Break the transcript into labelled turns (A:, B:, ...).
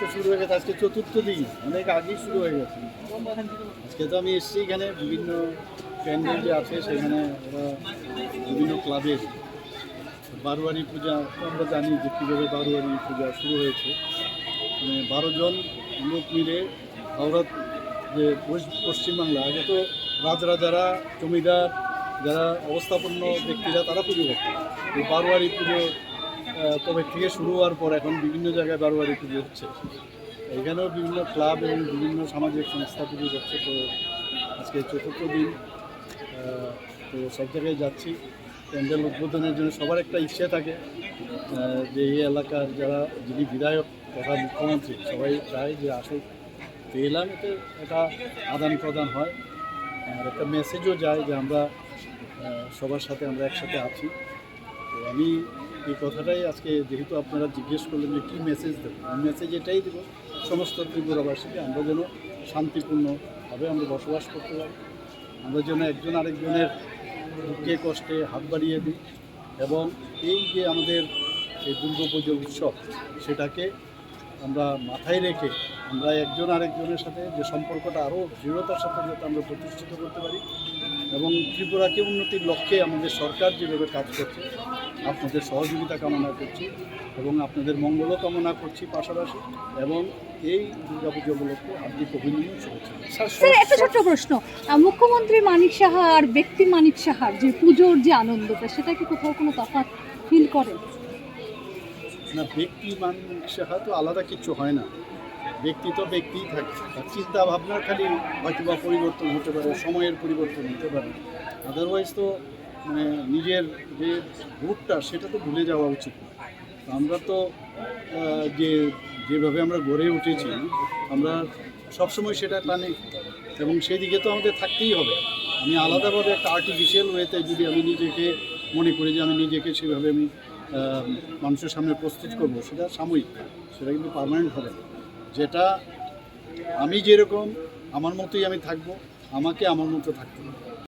A: তো শুরু হয়ে গেছে, আজকে চতুর্থ দিন, অনেক আগেই শুরু হয়ে গেছে। আজকে তো আমি এসেছি এখানে, বিভিন্ন প্যান্ডেল যে আছে, সেখানে ওরা বিভিন্ন ক্লাবের বারোয়ারি পূজা, আমরা জানি যে কীভাবে বারোয়ারি পূজা শুরু হয়েছে। মানে বারো জন লোক মিলে হাওড়া যে পশ্চ- পশ্চিমবাংলা, আগে তো রাজরাজারা, জমিদার, যারা অবস্থাপন্ন ব্যক্তিরা, তারা পুজো করতো। এই বারোয়ারি পুজো তবে থেকে শুরু হওয়ার পর এখন বিভিন্ন জায়গায় বারোয়ারি পুজো হচ্ছে। এখানেও বিভিন্ন ক্লাব এবং বিভিন্ন সামাজিক সংস্থা পুজো করছে। তো আজকে চতুর্থ দিন তো সব জায়গায় যাচ্ছি। প্যান্ডেল উদ্বোধনের জন্য সবার একটা ইচ্ছে থাকে যে এই এলাকার যারা, যিনি বিধায়ক তথা মুখ্যমন্ত্রী, সবাই চায় যে আসুক। তো এলাম এতে একটা আদান প্রদান হয়, আর একটা মেসেজও যায় যে আমরা সবার সাথে আমরা একসাথে আছি। আমি এই কথাটাই আজকে যেহেতু আপনারা জিজ্ঞেস করলেন যে কী মেসেজ দেবো, আমি মেসেজ এটাই দেবো, সমস্ত ত্রিপুরাবাসীকে আমরা যেন শান্তিপূর্ণভাবে আমরা বসবাস করতে পারি। আমরা যেন একজন আরেকজনের দুঃখে, কষ্টে হাত বাড়িয়ে দিই এবং এই যে আমাদের এই দুর্গাপুজো উৎসব, সেটাকে আমরা মাথায় রেখে আমরা একজন আরেকজনের সাথে যে সম্পর্কটা আরও দৃঢ়তার সাথে যাতে আমরা প্রতিষ্ঠিত করতে পারি এবং ত্রিপুরাকে উন্নতির লক্ষ্যে আমাদের সরকার যেভাবে কাজ করছে আপনাদের সহযোগিতা কামনা করছি এবং আপনাদের মঙ্গলও কামনা করছি পাশাপাশি এবং এই দুর্গাপুজো উপলক্ষে হার্দিক অভিনন্দন শুভেচ্ছা।
B: স্যার একটা ছোট্ট প্রশ্ন। মুখ্যমন্ত্রী মানিক সাহা আর ব্যক্তি মানিক সাহার যে পুজোর যে আনন্দটা সেটা কি কোথাও কোনো তফাৎ ফিল করেন
A: না ব্যক্তি মানুষ তো আলাদা কিছু হয় না। ব্যক্তি তো ব্যক্তিই থাকে। চিন্তা ভাবনার খালি হয়তো বা পরিবর্তন হতে পারে, সময়ের পরিবর্তন হতে পারে। আদারওয়াইজ তো মানে নিজের যে রুটটা সেটা তো ভুলে যাওয়া উচিত। আমরা তো যে যেভাবে আমরা গড়ে উঠেছি, আমরা সবসময় সেটা টানে। এবং সেই দিকে তো আমাদের থাকতেই হবে। আমি আলাদাভাবে একটা আর্টিফিশিয়াল ওয়েতে যদি আমি নিজেকে মনে করি যে আমি নিজেকে সেভাবে আমি মানুষের সামনে প্রস্তুত করব, সেটা সাময়িক। সেটা কিন্তু পার্মানেন্ট হবে না। যেটা আমি যেরকম আমার মতোই আমি থাকব আমাকে আমার মতো থাকতে হবে।